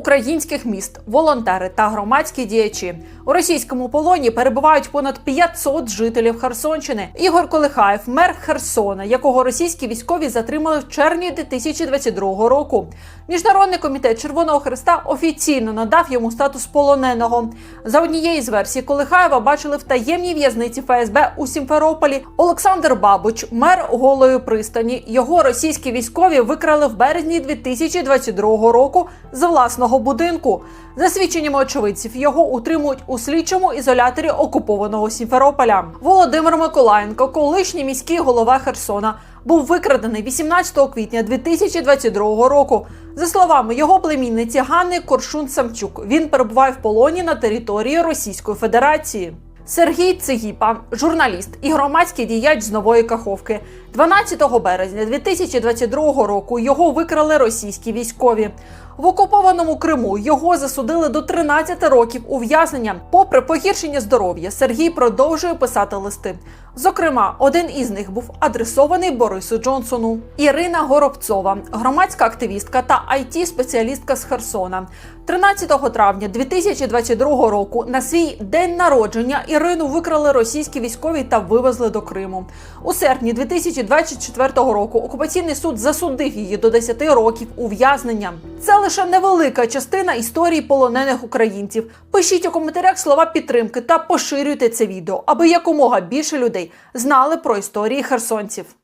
українських міст, волонтери та громадські діячі. У російському полоні перебувають понад 500 жителів Херсонщини. Ігор Колихаєв, мер Херсона, якого російські військові затримали в червні 2022 року. Міжнародний комітет Червоного Хреста офіційно надав йому статус полоненого. За однією з версій Колихаєва бачили в таємній в'язниці ФСБ у Сімферополі Олександр Бабуч, мер голої пристані. Його російські військові викрали в березні 2022 року з власного будинку. За свідченнями очевидців, його утримують у слідчому ізоляторі окупованого Сімферополя. Володимир Миколаєнко, колишній міський голова Херсона, був викрадений 18 квітня 2022 року. За словами його племінниці Ганни Коршун Самчук, він перебуває в полоні на території Російської Федерації. Сергій Цигіпа, журналіст і громадський діяч з нової Каховки. 12 березня 2022 року його викрали російські військові. В окупованому Криму його засудили до 13 років ув'язнення. Попри погіршення здоров'я, Сергій продовжує писати листи. Зокрема, один із них був адресований Борису Джонсону. Ірина Горобцова, громадська активістка та it спеціалістка з Херсона. 13 травня 2022 року на свій день народження Ірину викрали російські військові та вивезли до Криму. У серпні 2024 року окупаційний суд засудив її до 10 років ув'язнення. Це лише невелика частина історії полонених українців. Пишіть у коментарях слова підтримки та поширюйте це відео, аби якомога більше людей знали про історії херсонців.